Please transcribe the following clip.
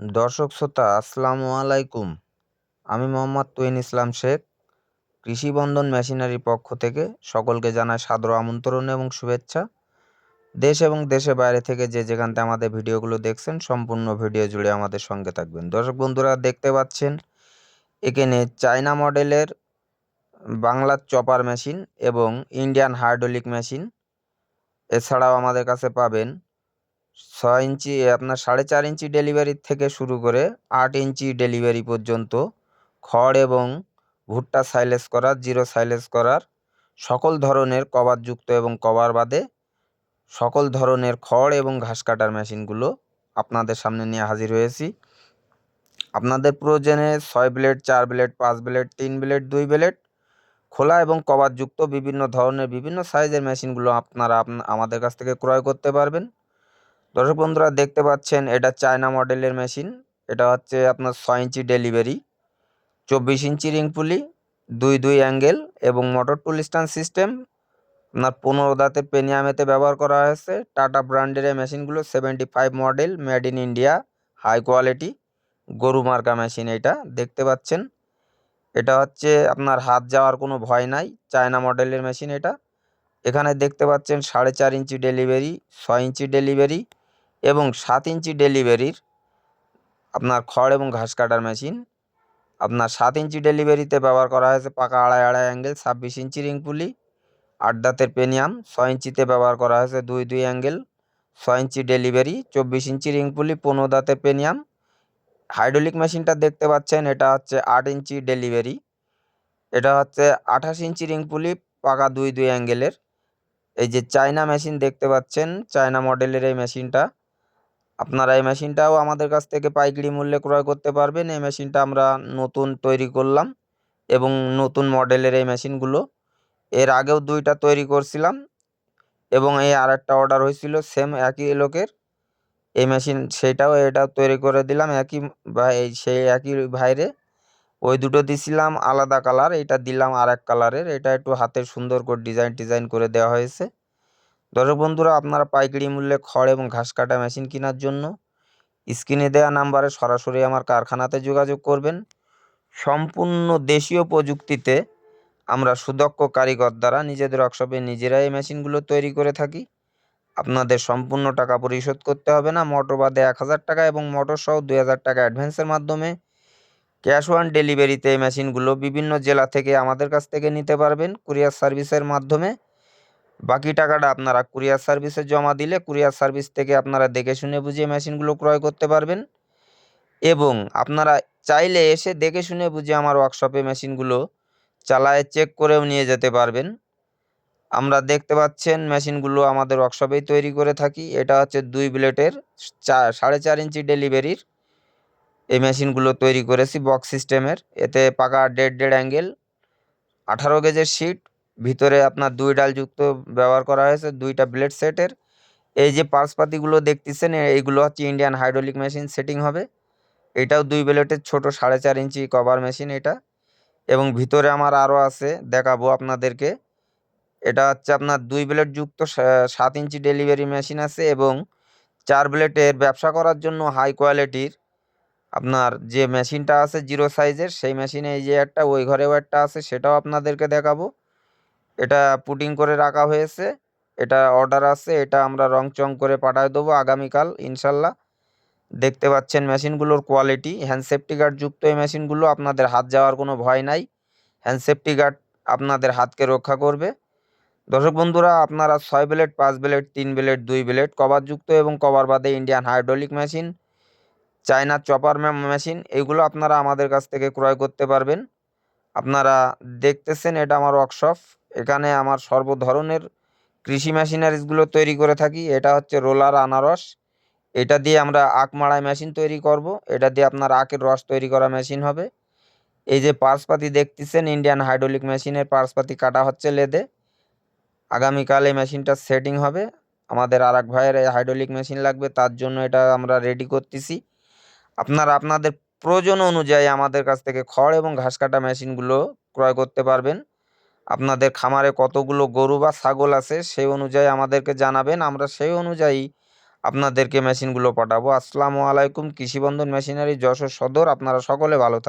দর্শক শ্রোতা, আসসালামু আলাইকুম। আমি মোহাম্মদ তুইন ইসলাম শেখ, কৃষি বন্ধন মেশিনারির পক্ষ থেকে সকলকে জানায় সাদর আমন্ত্রণ এবং শুভেচ্ছা। দেশ এবং দেশের বাইরে থেকে যে যেখান থেকে আমাদের ভিডিওগুলো দেখছেন, সম্পূর্ণ ভিডিও জুড়ে আমাদের সঙ্গে থাকবেন। দর্শক বন্ধুরা, দেখতে পাচ্ছেন, এখানে চায়না মডেলের বাংলার চপার মেশিন এবং ইন্ডিয়ান হাইড্রোলিক মেশিন। এছাড়াও আমাদের কাছে পাবেন ছয় ইঞ্চি, আপনার সাড়ে চার ইঞ্চি ডেলিভারির থেকে শুরু করে আট ইঞ্চি ডেলিভারি পর্যন্ত খড় এবং ভুট্টা সাইলেজ করার জিরো সাইলেজ করার, সকল ধরনের কভারযুক্ত এবং কভার বাদে সকল ধরনের খড় এবং ঘাস কাটার মেশিনগুলো আপনাদের সামনে নিয়ে হাজির হয়েছি। আপনাদের প্রয়োজনে ছয় ব্লেড চার ব্লেড পাঁচ ব্লেড তিন ব্লেড দুই ব্লেড খোলা এবং কভারযুক্ত বিভিন্ন ধরনের বিভিন্ন সাইজের মেশিনগুলো আপনারা আমাদের কাছ থেকে ক্রয় করতে পারবেন। দর্শক বন্ধুরা, দেখতে পাচ্ছেন, এটা চায়না মডেলের মেশিন। এটা হচ্ছে আপনার ছয় ইঞ্চি ডেলিভারি, চব্বিশ ইঞ্চি রিং পুলি, দুই দুই অ্যাঙ্গেল এবং মোটর টুল স্ট্যান্ড সিস্টেম। আপনার পনেরো দাঁতে পেনিয়ামেতে ব্যবহার করা হয়েছে। টাটা ব্র্যান্ডের এই মেশিনগুলো seventy five model, made in India, high quality, গরু মার্কা মেশিন এটা, দেখতে পাচ্ছেন। এটা হচ্ছে আপনার হাত যাওয়ার কোনো ভয় নাই, চায়না মডেলের মেশিন এটা। এখানে দেখতে পাচ্ছেন সাড়ে চার ইঞ্চি ডেলিভারি, ছয় ইঞ্চি ডেলিভারি এবং সাত ইঞ্চি ডেলিভারির আপনার খড় এবং ঘাস কাটার মেশিন। আপনার সাত ইঞ্চি ডেলিভারিতে ব্যবহার করা হয়েছে পাকা আড়াই আড়াই অ্যাঙ্গেল, ছাব্বিশ ইঞ্চি রিং পুলি, আট দাঁতের পেনিয়াম, ছয় ইঞ্চিতে ব্যবহার করা হয়েছে দুই দুই অ্যাঙ্গেল, ছয় ইঞ্চি ডেলিভারি, চব্বিশ ইঞ্চি রিং পুলি, পনেরো দাঁতের পেনিয়াম। হাইড্রোলিক মেশিনটা দেখতে পাচ্ছেন, এটা হচ্ছে আট ইঞ্চি ডেলিভারি। এটা হচ্ছে আঠাশ ইঞ্চি রিং পুলি, পাকা দুই দুই অ্যাঙ্গেলের। এই যে চায়না মেশিন দেখতে পাচ্ছেন, চায়না মডেলের এই মেশিনটা। আপনারা এই মেশিনটাও আমাদের কাছ থেকে পাইকারি মূল্যে ক্রয় করতে পারবেন। এই মেশিনটা আমরা নতুন তৈরি করলাম এবং নতুন মডেলের এই মেশিনগুলো এর আগেও দুইটা তৈরি করছিলাম এবং এই আর একটা অর্ডার হয়েছিল সেম একই লোকের। এই মেশিন সেটাও এটাও তৈরি করে দিলাম একই ভাই, সেই একই ভাইরে। ওই দুটো দিছিলাম আলাদা কালার এটা দিলাম আর এক কালারের, এটা একটু হাতের সুন্দর করে ডিজাইন টিজাইন করে দেওয়া হয়েছে। দর্শক বন্ধুরা, আপনারা পাইকারি মূল্যে খড় এবং ঘাস কাটা মেশিন কেনার জন্য স্ক্রিনে দেওয়া নাম্বারে সরাসরি আমার কারখানাতে যোগাযোগ করবেন। সম্পূর্ণ দেশীয় প্রযুক্তিতে আমরা সুদক্ষ কারিগর দ্বারা নিজেদের ওয়ার্কশপে নিজেরাই এই মেশিনগুলো তৈরি করে থাকি। আপনাদের সম্পূর্ণ টাকা পরিশোধ করতে হবে না মোটর বাদে এক হাজার টাকা এবং মোটর সহ দুই হাজার টাকা অ্যাডভান্সের মাধ্যমে ক্যাশ ওয়ান ডেলিভারিতে এই মেশিনগুলো বিভিন্ন জেলা থেকে আমাদের কাছ থেকে নিতে পারবেন। কুরিয়ার সার্ভিসের মাধ্যমে বাকি টাকাটা আপনারা কুরিয়ার সার্ভিসে জমা দিলে কুরিয়ার সার্ভিস থেকে আপনারা দেখে শুনে বুঝিয়ে মেশিনগুলো ক্রয় করতে পারবেন। এবং আপনারা চাইলে এসে দেখে শুনে বুঝে আমার ওয়ার্কশপে মেশিনগুলো চালায় চেক করেও নিয়ে যেতে পারবেন। আমরা দেখতে পাচ্ছেন মেশিনগুলো আমাদের ওয়ার্কশপেই তৈরি করে থাকি। এটা হচ্ছে দুই ব্লেটের চার সাড়ে চার ইঞ্চি ডেলিভারির এই মেশিনগুলো তৈরি করেছি বক্স সিস্টেমের এতে পাকা দেড় দেড় অ্যাঙ্গেল আঠারো গেজের শিট ভিতরে আপনার দুই ডাল যুক্ত ব্যবহার করা হয়েছে, দুইটা ব্লেড সেটের। এই যে পার্সপাতিগুলো দেখতেছেন, এইগুলো হচ্ছে ইন্ডিয়ান হাইড্রোলিক মেশিন সেটিং হবে। এটাও দুই ব্লেটের ছোট সাড়ে চার ইঞ্চি কভার মেশিন এটা। এবং ভিতরে আমার আরও আছে, দেখাবো আপনাদেরকে। এটা হচ্ছে আপনার দুই ব্লেড যুক্ত সাত ইঞ্চি ডেলিভারি মেশিন আছে এবং চার ব্লেডের ব্যবসা করার জন্য হাই কোয়ালিটির আপনার যে মেশিনটা আছে জিরো সাইজের সেই মেশিনে এই যে একটা, ওই ঘরেও একটা আছে, সেটাও আপনাদেরকে দেখাবো। এটা পুটিং করে রাখা হয়েছে। এটা অর্ডার আছে, এটা আমরা রং চং করে পাঠিয়ে দেবো আগামীকাল, ইনশাল্লাহ। দেখতে পাচ্ছেন মেশিনগুলোর কোয়ালিটি হ্যান্ড সেফটি গার্ড যুক্ত এই মেশিনগুলো আপনাদের হাত যাওয়ার কোনো ভয় নাই। হ্যান্ড সেফটি গার্ড আপনাদের হাতকে রক্ষা করবে। দর্শক বন্ধুরা, আপনারা ছয় ব্লেড, পাঁচ ব্লেড, তিন ব্লেড, দুই ব্লেড কভারযুক্ত এবং কভার বাদে Indian hydraulic machine China chopper machine এগুলো আপনারা আমাদের কাছ থেকে ক্রয় করতে পারবেন। আপনারা দেখতেছেন, এটা আমার ওয়ার্কশপ এখানে আমার সর্ব ধরনের কৃষি মেশিনারিজগুলো তৈরি করে থাকি। এটা হচ্ছে রোলার আনারস। এটা দিয়ে আমরা আখ মাড়াই মেশিন তৈরি করব। এটা দিয়ে আপনার আখের রস তৈরি করা মেশিন হবে। এই যে পার্সপাতি দেখতেছেন ইন্ডিয়ান হাইড্রোলিক মেশিনের পার্সপাতি কাটা হচ্ছে লেদে। আগামীকাল এই মেশিনটা সেটিং হবে। আমাদের আর এক ভাইয়ের হাইড্রোলিক মেশিন লাগবে, তার জন্য এটা আমরা রেডি করতেছি। আপনারা, আপনাদের প্রয়োজন অনুযায়ী আমাদের কাছ থেকে খড় এবং ঘাস কাটা মেশিনগুলো ক্রয় করতে পারবেন। আপনাদের খামারে কতগুলো গরু বা ছাগল আছে সেই অনুযায়ী আমাদেরকে জানাবেন। আমরা সেই অনুযায়ী আপনাদেরকে মেশিনগুলো পাঠাবো। আসসালামু আলাইকুম, কৃষিবন্ধন মেশিনারি যশোর সদর। আপনারা সকলে ভালো থাকবেন